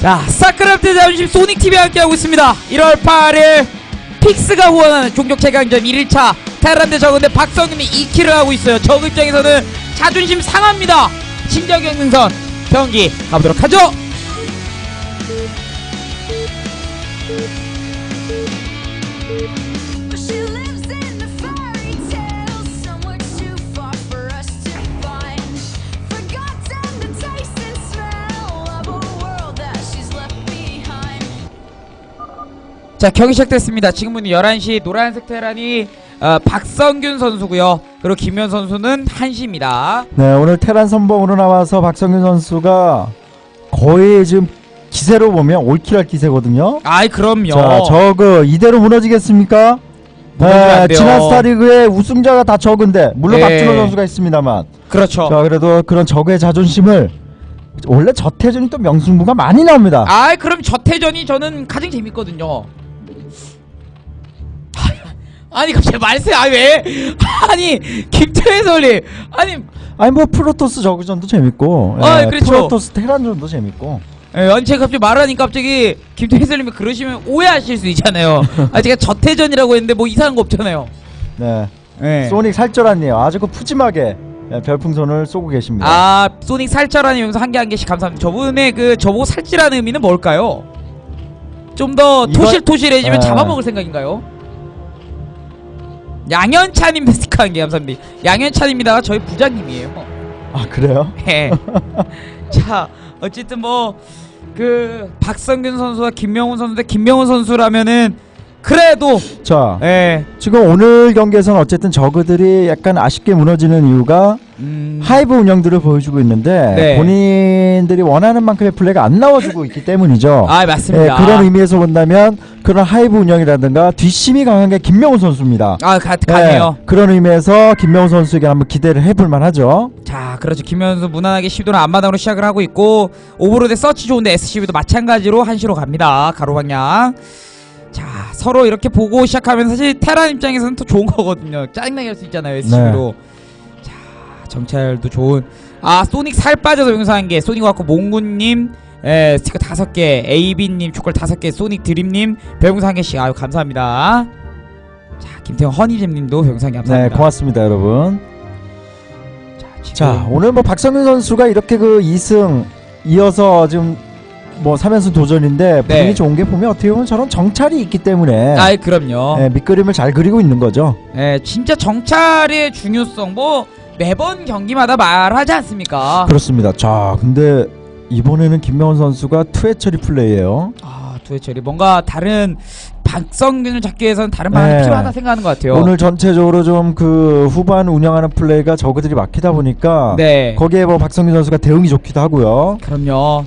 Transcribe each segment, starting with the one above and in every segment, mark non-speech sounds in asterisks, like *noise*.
자, 스타크래프트 자존심 소닉TV 함께하고 있습니다. 1월 8일 픽스가 후원하는 종족 최강전 1일차 테란대 적은데 박성님이 2킬을 하고 있어요. 적 입장에서는 자존심 상합니다. 신정경 능선 경기 가보도록 하죠. 자, 경기 시작됐습니다. 지금은 11시 노란색 테란이 어, 박성균 선수고요. 그리고 김현 선수는 1시입니다. 네, 오늘 테란 선봉으로 나와서 박성균 선수가 거의 지금 기세로 보면 올킬할 기세거든요. 아이, 그럼요. 자, 저그 이대로 무너지겠습니까? 무너지면 안 돼요. 지난 스타리그의 우승자가 다 적은데 물론 네. 박준호 선수가 있습니다만 그렇죠. 자 그래도 그런 적의 자존심을 원래 저태전이 또 명승부가 많이 나옵니다. 아이 그럼 저태전이 저는 가장 재밌거든요. 아니 갑자기 말세 아 왜? 아니 김태현 설리 아니 아니 뭐 프로토스 저그전도 재밌고 아, 예, 그렇죠. 프로토스 테란전도 재밌고 예, 아니 제가 갑자기 말하니까 갑자기 김태현 설님이 그러시면 오해하실 수 있잖아요. *laughs* 아 제가 저태전이라고 했는데 뭐 이상한 거 없잖아요. 네 예. 소닉 살쪄랐네요. 아주 그 푸짐하게 예, 별풍선을 쏘고 계십니다. 아 소닉 이면서 한 개 한 개씩 감사합니다. 저분의 그 저보고 살찌라는 의미는 뭘까요? 좀 더 이거- 토실토실해지면 예. 잡아먹을 생각인가요? 양현찬님 스티커 한개 감사합니다. 양현찬입니다. 저희 부장님이에요. 아 그래요? 예. *laughs* 자 어쨌든 뭐 그 박성균 선수와 김명훈 선수인데 김명훈 선수라면은 그래도 자 예. 지금 오늘 경기에서는 어쨌든 저그들이 약간 아쉽게 무너지는 이유가 음, 하이브 운영들을 보여주고 있는데 네. 본인들이 원하는 만큼의 플레이가 안 나와주고 있기 때문이죠. 아 예, 맞습니다. 그런 의미에서 본다면 그런 하이브 운영이라든가 뒷심이 강한 게 김명훈 선수입니다. 아 가, 가네요. 예, 그런 의미에서 김명훈 선수에게 한번 기대를 해볼 만하죠. 자, 그렇죠. 김현수 무난하게 시도는 앞마당으로 시작을 하고 있고 오버로드 서치 좋은데 SCV도 마찬가지로 한시로 갑니다. 가로 방향. 자, 서로 이렇게 보고 시작하면 사실 테란 입장에서는 더 좋은 거거든요. 짜증나게 할 수 있잖아요. SCV로. 자, 정찰도 좋은. 아, 소닉 살 빠져서 용서한 게 소닉 왔고 몽군님 에, 스티커 다섯 개, AB님 초콜 다섯 개, 소닉 드림님 별풍선 한 개씩 아유 감사합니다. 자, 김태형 허니잼님도 별풍선 네, 감사합니다. 고맙습니다, 여러분. 자, 지금- 자, 오늘 뭐 박성윤 선수가 이렇게 그 2승 이어서 지금 뭐 3연승 도전인데 네. 분위기 좋은 게 보면 어떻게 보면 저런 정찰이 있기 때문에 아이 그럼요. 예, 밑그림을 잘 그리고 있는 거죠. 예, 진짜 정찰의 중요성 뭐 매번 경기마다 말하지 않습니까? 그렇습니다. 자, 근데 이번에는 김명훈 선수가 투회 처리 플레이예요. 아, 두해철이 뭔가 다른 박성균을 잡기 위해서는 다른 방안이 네. 필요하다 생각하는 것 같아요. 오늘 전체적으로 좀 그 후반 운영하는 플레이가 저그들이 막히다 보니까 네, 거기에 뭐 박성균 선수가 대응이 좋기도 하고요. 그럼요.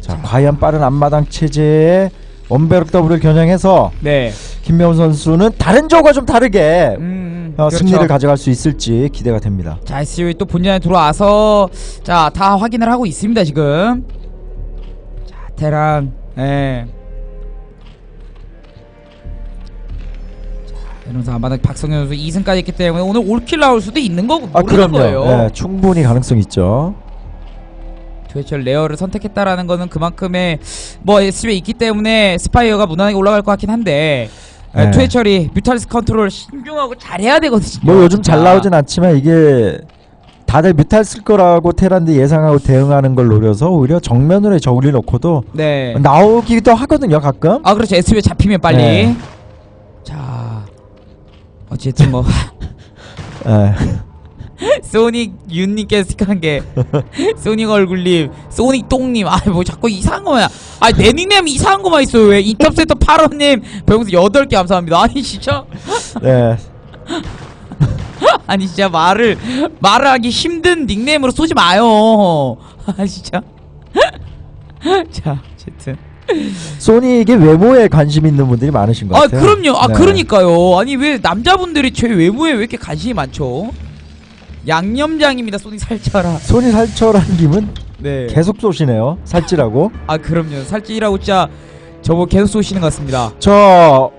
자, 과연 빠른 앞마당 체제에 원베럭 더블을 겨냥해서 네, 김명훈 선수는 다른 조가 좀 다르게 음, 음, 어, 그렇죠. 승리를 가져갈 수 있을지 기대가 됩니다. 자, SCV 또 본전에 들어와서 자, 다 확인을 하고 있습니다 지금. 자, 테랑, 예. 자, 이러면서 아마도 박성균 선수 2승까지 했기 때문에 오늘 올킬 나올 수도 있는 거고 아, 모르는 그럼요. 거예요. 네, 충분히 가능성 있죠. 도대체 레어를 선택했다라는 거는 그만큼의 뭐 SCV에 있기 때문에 스파이어가 무난하게 올라갈 것 같긴 한데 네. 네. 투해철이 뮤탈리스 컨트롤 신중하고 잘해야 되거든요. 뭐 요즘 잘. 나오진 않지만 이게 다들 뮤탈 쓸 거라고 테란드 예상하고 대응하는 걸 노려서 오히려 정면으로 저울리 놓고도 네. 나오기도 하거든요 가끔. 아 그렇죠. SCV에 잡히면 빨리. 네. 자 어쨌든 뭐 예. *laughs* 소닉 윤님께 스틱한 게 *laughs* 소닉 얼굴님, 소닉 똥님, 아 뭐 자꾸 이상한 거만, 아내 닉네임 이상한 거만 있어요 왜? 인터셉터 8호님 병수 8개 감사합니다. 아니 진짜, 네. *laughs* 아니 진짜 말을 말을 하기 힘든 닉네임으로 쏘지 마요. *laughs* 아 진짜. 자 어쨌든. 소닉의 외모에 관심 있는 분들이 많으신 것아 같아요. 그럼요. 아 네. 그러니까요. 아니 왜 남자분들이 제 외모에 왜 이렇게 관심이 많죠? 양념장입니다. 소닉 살쪄라. 손이 살처라는 김은 네. 계속 쏘시네요. 살찌라고. *laughs* 아 그럼요. 살찌라고 진짜 저거 계속 쏘시는 것 같습니다. 저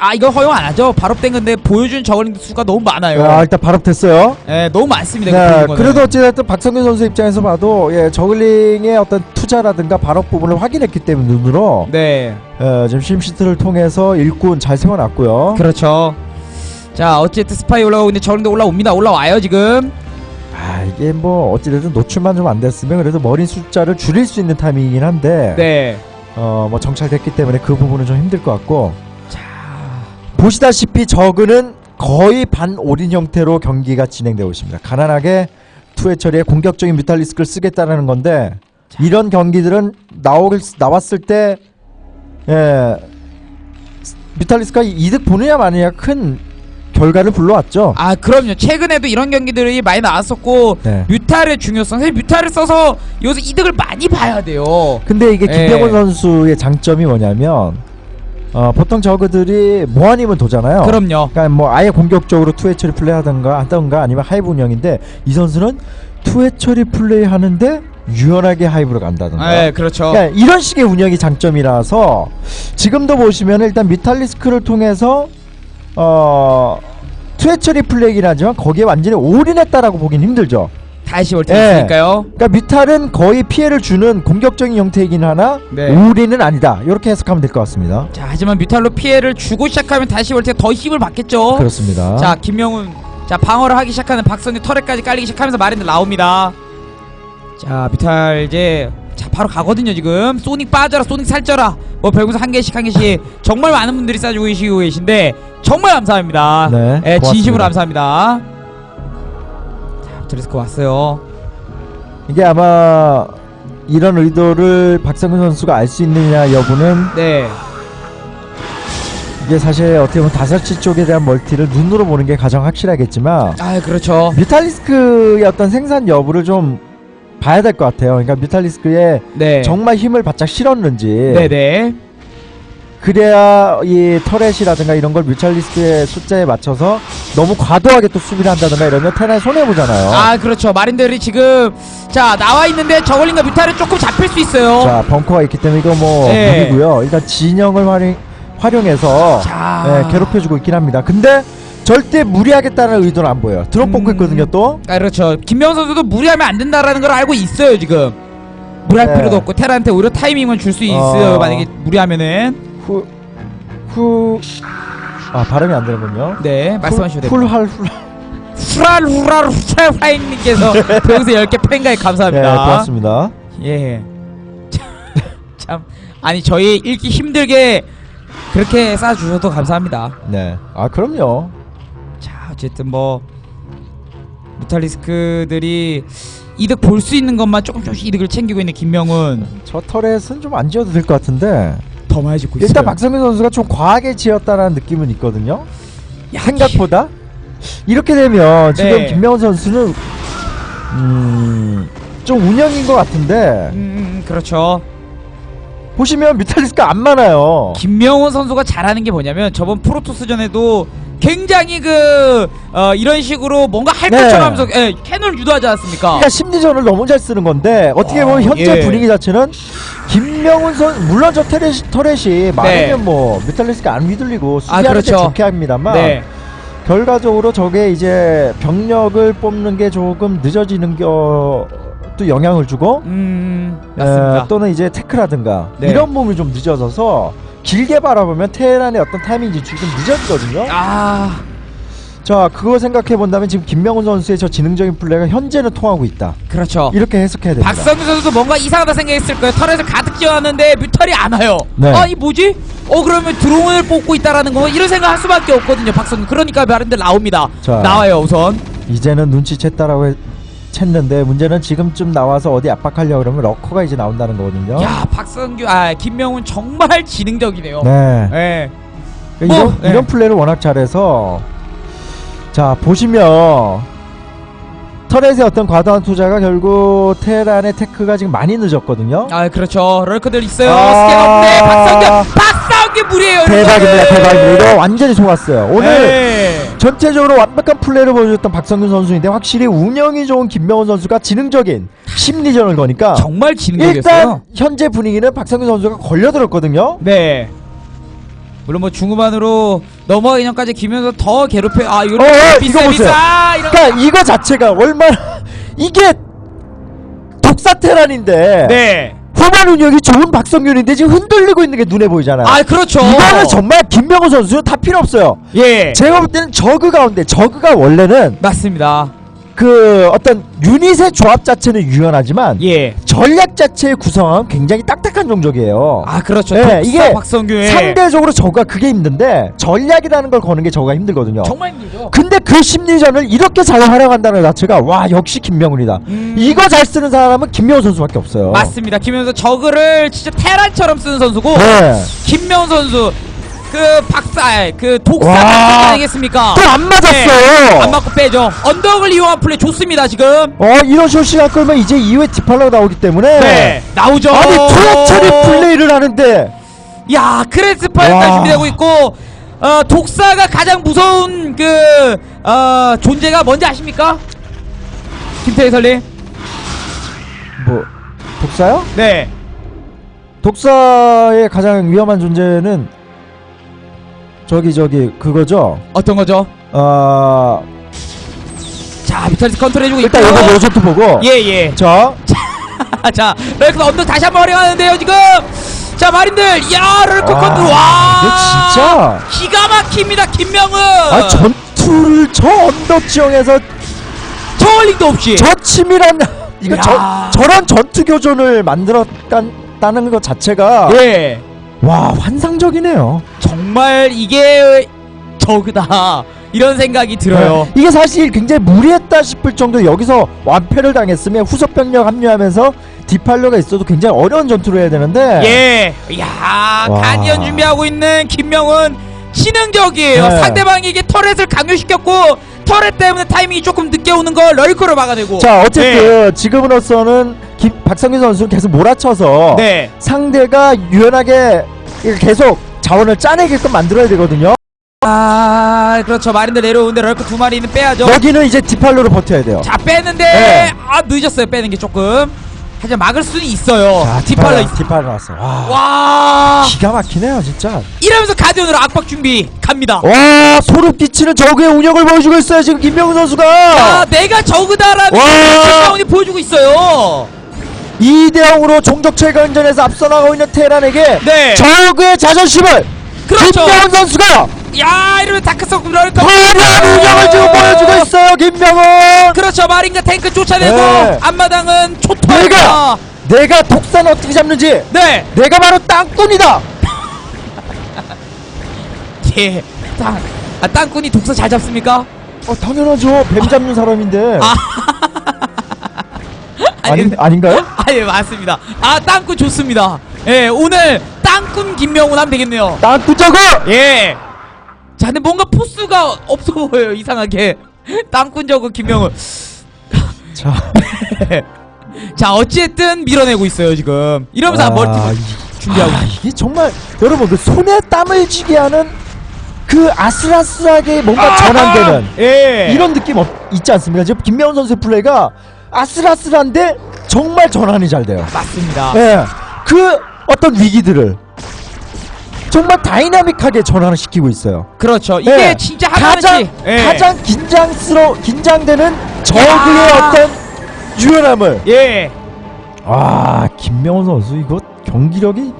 아 이거 허용 안 하죠. 발업된 건데 보여준 저글링 수가 너무 많아요. 아, 일단 발업됐어요. 예, 너무 많습니다. 이거 네, 보여준 거는. 그래도 어찌됐든 박성균 선수 입장에서 봐도 예, 저글링의 어떤 투자라든가 발업 부분을 확인했기 때문에 눈으로 네, 어, 지금 심시트를 통해서 일꾼 잘 세워놨고요. 그렇죠. 자, 어쨌든 스파이 올라오고 있는데 저글링도 올라옵니다. 올라와요 지금. 아 이게 뭐 어찌됐든 노출만 좀 안 됐으면 그래도 머리 숫자를 줄일 수 있는 타이밍이긴 한데 네. 어뭐 정찰됐기 때문에 그 부분은 좀 힘들 것 같고 자, 보시다시피 저그는 거의 반 올인 형태로 경기가 진행되고 있습니다. 가난하게 투회 처리에 공격적인 뮤탈리스크를 쓰겠다는 건데 이런 경기들은 나올 나왔을 때 예, 뮤탈리스크가 이득 보느냐 마느냐 큰 결과를 불러왔죠. 아 그럼요. 최근에도 이런 경기들이 많이 나왔었고 네. 뮤탈의 중요성. 사실 뮤탈을 써서 여기서 이득을 많이 봐야 돼요. 근데 이게 예. 김병훈 선수의 장점이 뭐냐면 어, 보통 저그들이 뭐 아니면 도잖아요. 그럼요. 그러니까 뭐 아예 공격적으로 투회 처리 플레이하던가 하던가 아니면 하이브 운영인데 이 선수는 투회 처리 플레이 하는데 유연하게 하이브로 간다던가. 네, 그렇죠. 그러니까 이런 식의 운영이 장점이라서 지금도 보시면 일단 미탈리스크를 통해서 어 투회 처리 플레이긴 하지만 거기에 완전히 올인했다라고 보긴 힘들죠. 다시 올 예. 테니까요. 그러니까 뮤탈은 거의 피해를 주는 공격적인 형태이긴 하나 네. 올인은 아니다. 이렇게 해석하면 될 것 같습니다. 자, 하지만 뮤탈로 피해를 주고 시작하면 다시 올 때 더 힘을 받겠죠. 그렇습니다. 자, 김명훈. 자, 방어를 하기 시작하는 박선희 터렛까지 깔리기 시작하면서 마린들 나옵니다. 자, 뮤탈 이제 자, 바로 가거든요, 지금. 소닉 빠져라, 소닉 살쪄라. 뭐 별풍선 한 개씩 한 개씩 정말 많은 분들이 싸주고 계시고 계신데 정말 감사합니다. 네, 예, 진심으로. 감사합니다. 자, 드레스코 왔어요. 이게 아마 이런 의도를 박성근 선수가 알 수 있느냐 여부는 네. 이게 사실 어떻게 보면 다섯 시 쪽에 대한 멀티를 눈으로 보는 게 가장 확실하겠지만 아, 그렇죠. 뮤탈리스크의 어떤 생산 여부를 좀 봐야 될 것 같아요. 그러니까 뮤탈리스크에 네. 정말 힘을 바짝 실었는지 네네. 그래야 이 터렛이라든가 이런 걸 뮤탈리스크의 숫자에 맞춰서 너무 과도하게 또 수비를 한다든가 이러면 테란이 손해 보잖아요. 아 그렇죠 마린들이 지금 자 나와 있는데 저걸링과 뮤탈은 조금 잡힐 수 있어요 자 벙커가 있기 때문에 이거 뭐 네. 무리고요. 일단 진영을 활용 활용해서 자 네, 괴롭혀주고 있긴 합니다. 근데 절대 무리하겠다는 의도는 안 보여요. 드롭 뽑고 음. 있거든요 또. 아 그렇죠 김명훈 선수도 무리하면 안 된다라는 걸 알고 있어요 지금 무리할 네. 필요도 없고 테라한테 오히려 타이밍만 줄수 있어요 어. 만약에 무리하면은 후, 후. 아 발음이 안 되는군요. 네 말씀하시면 됩니다 훌할 훌. 후랄 후랄 후랄 화잉님께서 병세 10개 팬가에 네, 감사합니다 고맙습니다. 예. *laughs* 참 아니 저희 읽기 힘들게 그렇게 쏴주셔도 감사합니다 네. 아 그럼요. 자 어쨌든 뭐 무탈리스크들이 이득 볼 수 있는 것만 조금 조금씩 이득을 챙기고 있는 김명훈 저 터렛은 좀 안 지어도 될 것 같은데 더 많이 짓고 일단 박성민 선수가 좀 과하게 지었다라는 느낌은 있거든요. 야, 생각보다 이렇게 되면 지금 네. 김명훈 선수는 음 좀 운영인 것 같은데 음, 음 그렇죠 보시면 뮤탈리스크가 안 많아요. 김명훈 선수가 잘하는 게 뭐냐면 저번 프로토스전에도 굉장히 그 어, 이런 식으로 뭔가 할 네. 것처럼 하면서 예, 캐논을 유도하지 않았습니까 그러니까 심리전을 너무 잘 쓰는 건데 어떻게 보면 아, 현재 예. 분위기 자체는 김명훈 선 물론 저 터렛이, 터렛이 많으면 뭐 뮤탈리스크가 안 휘둘리고 아, 수비하는 데 그렇죠. 좋게 합니다만 네 결과적으로 저게 이제 병력을 뽑는 게 조금 늦어지는 것도 영향을 주고 음 에, 또는 이제 테크라든가 네. 이런 부분이 좀 늦어져서 길게 바라보면 테란의 어떤 타이밍 지출이 좀 늦어지거든요. 아 자 그거 생각해 본다면 지금 김명훈 선수의 저 지능적인 플레이가 현재는 통하고 있다. 그렇죠 이렇게 해석해야 됩니다. 박성규 선수도 뭔가 이상하다 생각했을 거예요. 털에서 가득 지어놨는데 뮤탈이 안 와요. 네. 아, 이 뭐지? 어, 그러면 드론을 뽑고 있다라는 거 이런 생각 할 수밖에 없거든요. 박성규. 그러니까 마른들 나옵니다. 자. 나와요, 우선. 이제는 눈치챘다라고 해- 챘는데 문제는 지금쯤 나와서 어디 압박하려고 그러면 러커가 이제 나온다는 거거든요. 야, 박성규, 아, 김명훈 정말 *laughs* 지능적이네요. 네. 예. 이런, 뭐, 네. 이런 플레이를 워낙 잘해서 자 보시면 터렛의 어떤 과도한 투자가 결국 테란의 테크가 지금 많이 늦었거든요. 아, 그렇죠. 럴커들 있어요. 아. 스캔 없네. 박성규, 박성규 무리예요. 대박입니다. 대박입니다. 이거 완전히 속았어요. 오늘 예. 전체적으로 완벽한 플레이를 보여줬던 박성균 선수인데 확실히 운영이 좋은 김명훈 선수가 지능적인 심리전을 거니까 정말 지능적이었어요. 일단 현재 분위기는 박성균 선수가 걸려들었거든요. 네. 물론 뭐 중후반으로 넘어가기 전까지 김현수 더 괴롭혀 아 이거 어, 어, 이거 비싸 보세요. 비싸 이런 그러니까 이거 자체가 얼마나 이게 독사 테란인데 네. 후반 운영이 좋은 박성균인데 지금 흔들리고 있는 게 눈에 보이잖아요. 아 그렇죠. 이거는 정말 김명호 선수 다 필요 없어요. 예. 제가 볼 때는 저그 가운데 저그가 원래는 맞습니다. 그 어떤 유닛의 조합 자체는 유연하지만 예. 전략 자체의 구성은 굉장히 딱딱한 종족이에요. 아 그렇죠. 예, 독사 이게 박성규의 상대적으로 저그가 그게 힘든데 전략이라는 걸 거는 게 저그가 힘들거든요. 정말 힘들죠. 근데 그 심리전을 이렇게 잘 활용한다는 것 자체가 와 역시 김명훈이다. 음. 이거 잘 쓰는 사람은 김명훈 선수밖에 없어요. 맞습니다. 김현수 저그를 진짜 테란처럼 쓰는 선수고 네. 김명훈 선수 그 박사 그 와. 박사 아니겠습니까? 또 안 맞았어요. 네, 안 맞고 빼죠. 언덕을 이용한 플레이 좋습니다 지금. 어 이런 쇼 시간 끌면 이제 이후에 디팔러가 나오기 때문에 네. 나오죠. 아니 투어처리 플레이를 하는데 야 크레스파일까 와. 준비되고 있고 어 독사가 가장 무서운 그 어, 존재가 뭔지 아십니까? 김태희 설님. 뭐 독사요? 네. 독사의 가장 위험한 존재는 저기 저기 그거죠. 어떤 거죠? 어 자 비탈리스 컨트롤 해주고 일단 있고요. 로저트 보고 예 예. 자 *laughs* 자 럴크 언덕 다시 한번 활용하는데요 지금. 자 마린들 야 럴크 와, 컨트롤 와. 진짜 기가 막힙니다 김명은. 아 전투를 저 언덕 지형에서 저울링도 없이. *laughs* 저 치밀한 이거 야. 저, 저런 전투 교전을 만들었다는 것 자체가 예. 와 환상적이네요. 정말 이게 저그다 이런 생각이 들어요. 네. 이게 사실 굉장히 무리했다 싶을 정도 여기서 완패를 당했으면 후속 병력 합류하면서 디팔러가 있어도 굉장히 어려운 전투를 해야 되는데 예. 야 와. 가디언 준비하고 있는 김명은 지능적이에요. 네. 상대방에게 터렛을 강요시켰고 터렛 때문에 타이밍이 조금 늦게 오는 걸 럴커로 막아내고. 자 어쨌든 지금으로서는 김, 박성균 선수는 계속 몰아쳐서 네. 상대가 유연하게 계속 자원을 짜내게끔 만들어야 되거든요. 아 그렇죠. 마린들 내려오는데 럴커 두 마리는 빼야죠. 여기는 이제 디팔로로 버텨야 돼요. 자 빼는데 네. 아 늦었어요. 빼는 게 조금. 하지만 막을 수는 있어요. 자, 있. 디팔로 나왔어. 와, 와 기가 막히네요 진짜. 이러면서 가디언으로 압박 준비 갑니다. 와 소름 끼치는 저그의 운영을 보여주고 있어요 지금 김명훈 선수가. 야 내가 저그다라는 와. 김명훈이 보여주고 있어요. 2대 0으로 종족 최강전에서 앞서 나가고 있는 테란에게 네. 저그의 자존심을 그렇죠. 김명훈 선수가 야 이러면 다크서클 럴커. 화려한 운영을 지금 보여주고 있어요 김명훈. 그렇죠 마린과 탱크 쫓아내고 네. 앞마당은 초토화입니다 내가 내가 독산 어떻게 잡는지 네 내가 바로 땅꾼이다. *laughs* 예. 땅, 아, 땅꾼이 독서 잘 잡습니까? 어 당연하죠 뱀 잡는 사람인데 아. 아닌 아닌가요? *laughs* 아, 예, 맞습니다. 아, 땅꾼 좋습니다. 예, 오늘 땅꾼 김명훈 하면 되겠네요. 땅꾼 저그. 예. 자, 근데 뭔가 포스가 없어 보여요, 이상하게. *laughs* 땅꾼 저그 김명훈. *laughs* 자 자, 어찌됐든 밀어내고 있어요, 지금. 이러면서 아, 멀티 이- 준비하고. 아, 이게 정말 여러분 그 손에 땀을 쥐게 하는 그 아슬아슬하게 뭔가 전환되는 예. 이런 느낌 없, 있지 않습니까? 지금 김명훈 선수의 플레이가 아슬아슬한데 정말 전환이 잘 돼요. 맞습니다. 예. 그 어떤 위기들을 정말 다이나믹하게 전환을 시키고 있어요. 그렇죠. 이게 예. 진짜 가장 예. 가장 긴장스러 긴장되는 저그의 야. 어떤 유연함을 예. 아 김명훈 선수 이거 경기력이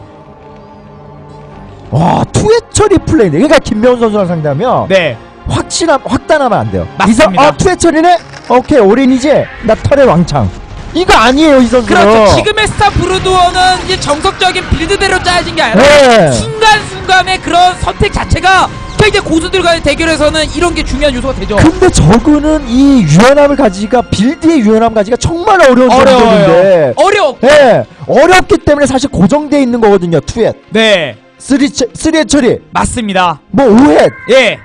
와 투회 처리 플레이 그러니까 김명훈 선수랑 상대하면 네. 확실함 확단하면 안 돼요. 맞습니다. 이선 어 투회 처리네 오케이 올인이지 나 털의 왕창 이거 아니에요 이 선수. 그렇죠. 지금의 스타 브루드워는 이제 정석적인 빌드대로 짜여진 게 아니라 네. 순간순간의 그런 선택 자체가 굉장히 고수들과의 대결에서는 이런 게 중요한 요소가 되죠. 근데 저그는 이 유연함을 가지기가 빌드의 유연함 가지기가 정말 어려운 어려워요. 전적인데 어려워. 예 어렵기 때문에 사실 고정돼 있는 거거든요 투회 네. 쓰리 처- 쓰리의 처리 맞습니다. 뭐 오회 예.